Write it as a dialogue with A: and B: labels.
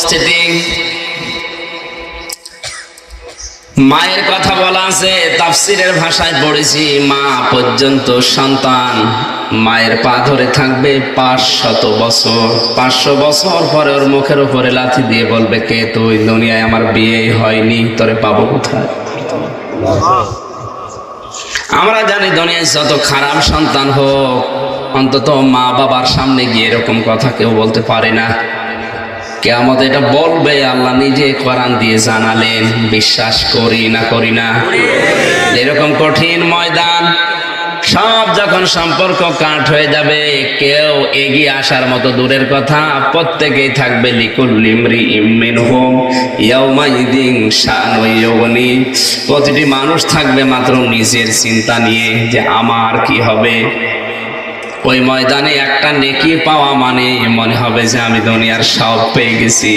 A: উপস্থিতি মায়ের কথা বলা আছে, তাফসিরের ভাষায় পড়েছি, মা পর্যন্ত সন্তান। মায়ের পা ধরে থাকবে পাঁচ শত বছর। পাঁচশো বছর পরে ওর মুখের উপরে লাথি দিয়ে বলবে, কে তুই? দুনিয়ায় আমার বিয়ে হয়নি, তোরে পাবো কোথায়? আমরা জানি দুনিয়ায় যত খারাপ সন্তান হোক, অন্তত মা বাবার সামনে গিয়ে এরকম কথা কেউ বলতে পারে না। কেমন এটা বলবে, আল্লাহ নিজে কোরআন দিয়ে জানালেন, বিশ্বাস করি না করি না। এরকম কঠিন ময়দান, সব যখন সম্পর্ক কাট হয়ে যাবে, কেউ এগিয়ে আসার মতো দূরের কথা প্রত্যেকেই থাকবে প্রতিটি মানুষ থাকবে মাত্র নিজের চিন্তা নিয়ে যে আমার কি হবে। ওই ময়দানে একটা নেকি পাওয়া মানে মনে হবে যে আমি দুনিয়ার সব পেয়ে গেছি।